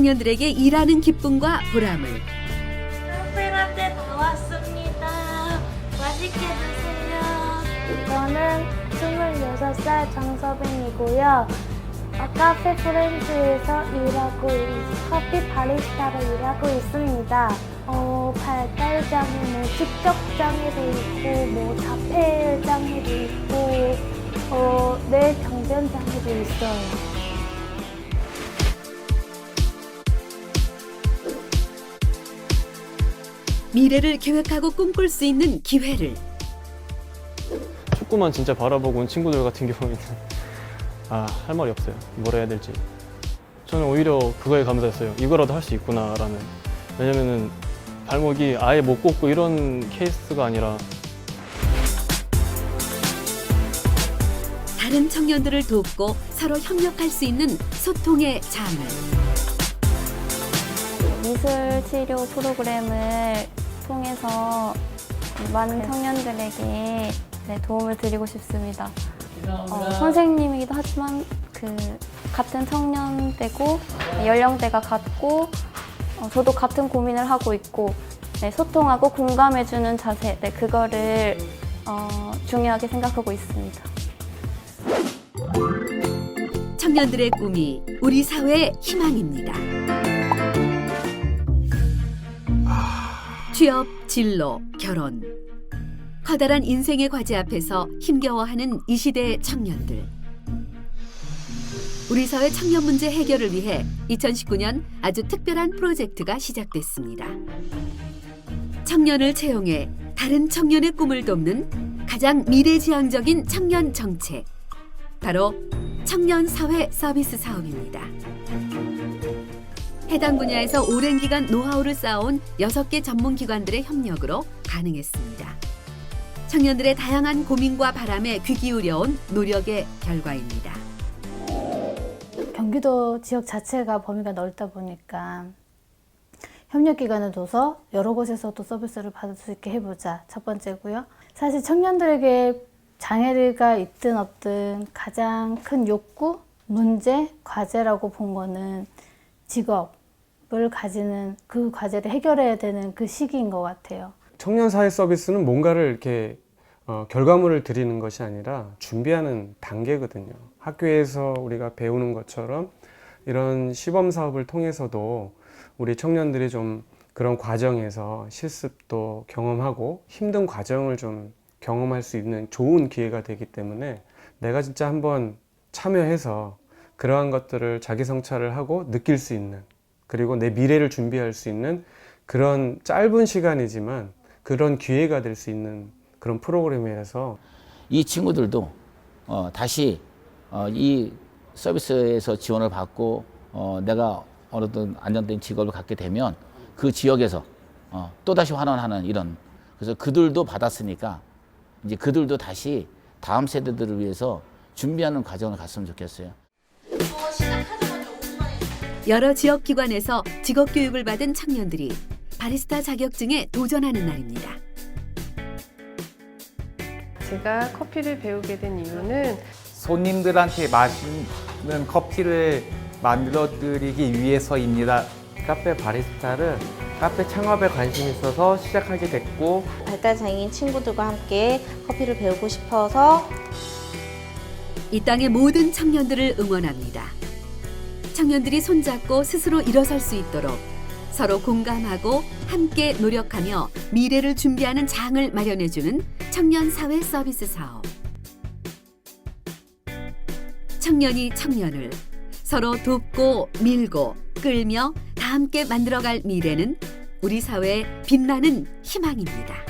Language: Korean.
청년들에게 일하는 기쁨과 보람을 카페라떼 나왔습니다. 맛있게 드세요. 저는 26살 정서빈이고요. 어, 카페 프렌즈에서 일하고 있- 커피 바리스타로 일하고 있습니다. 어, 발달장애, 뭐 직격장애도 있고, 뭐 자폐장애도 있고, 어, 뇌 병변장애도 있어요. 미래를 계획하고 꿈꿀 수 있는 기회를 축구만 진짜 바라보고 온 친구들 같은 경우에는 아 할 말이 없어요. 뭘 해야 될지. 저는 오히려 그거에 감사했어요. 이거라도 할 수 있구나라는. 왜냐면은 발목이 아예 못 걷고 이런 케이스가 아니라 다른 청년들을 돕고 서로 협력할 수 있는 소통의 장을 미술 치료 프로그램을 통해서 많은 청년들에게 네, 도움을 드리고 싶습니다. 어, 선생님이기도 하지만 그 같은 청년대고 연령대가 같고 어, 저도 같은 고민을 하고 있고 네, 소통하고 공감해주는 자세 네, 그거를 어, 중요하게 생각하고 있습니다. 청년들의 꿈이 우리 사회의 희망입니다. 취업, 진로, 결혼. 커다란 인생의 과제 앞에서 힘겨워하는 이 시대의 청년들. 우리 사회 청년 문제 해결을 위해 2019년 아주 특별한 프로젝트가 시작됐습니다. 청년을 채용해 다른 청년의 꿈을 돕는 가장 미래지향적인 청년 정책. 바로 청년 사회 서비스 사업입니다. 해당 분야에서 오랜 기간 노하우를 쌓아온 여섯 개 전문 기관들의 협력으로 가능했습니다. 청년들의 다양한 고민과 바람에 귀 기울여온 노력의 결과입니다. 경기도 지역 자체가 범위가 넓다 보니까 협력 기관을 둬서 여러 곳에서도 서비스를 받을 수 있게 해보자. 첫 번째고요. 사실 청년들에게 장애가 있든 없든 가장 큰 욕구, 문제, 과제라고 본 거는 직업 을 가지는 그 과제를 해결해야 되는 그 시기인 것 같아요. 청년 사회 서비스는 뭔가를 이렇게 어, 결과물을 드리는 것이 아니라 준비하는 단계거든요. 학교에서 우리가 배우는 것처럼 이런 시범 사업을 통해서도 우리 청년들이 좀 그런 과정에서 실습도 경험하고 힘든 과정을 좀 경험할 수 있는 좋은 기회가 되기 때문에 내가 진짜 한번 참여해서 그러한 것들을 자기 성찰을 하고 느낄 수 있는 그리고 내 미래를 준비할 수 있는 그런 짧은 시간이지만 그런 기회가 될 수 있는 그런 프로그램이라서 이 친구들도 어, 다시 어, 이 서비스에서 지원을 받고 어, 내가 어느든 안정된 직업을 갖게 되면 그 지역에서 어, 또 다시 환원하는 이런 그래서 그들도 받았으니까 이제 그들도 다시 다음 세대들을 위해서 준비하는 과정을 갔으면 좋겠어요. 여러 지역 기관에서 직업 교육을 받은 청년들이 바리스타 자격증에 도전하는 날입니다. 제가 커피를 배우게 된 이유는 손님들한테 맛있는 커피를 만들어 드리기 위해서입니다. 카페 바리스타를 카페 창업에 관심이 있어서 시작하게 됐고 발달장애인 친구들과 함께 커피를 배우고 싶어서 이 땅의 모든 청년들을 응원합니다. 청년들이 손잡고 스스로 일어설 수 있도록 서로 공감하고 함께 노력하며 미래를 준비하는 장을 마련해주는 청년 사회 서비스 사업. 청년이 청년을 서로 돕고 밀고 끌며 다 함께 만들어갈 미래는 우리 사회의 빛나는 희망입니다.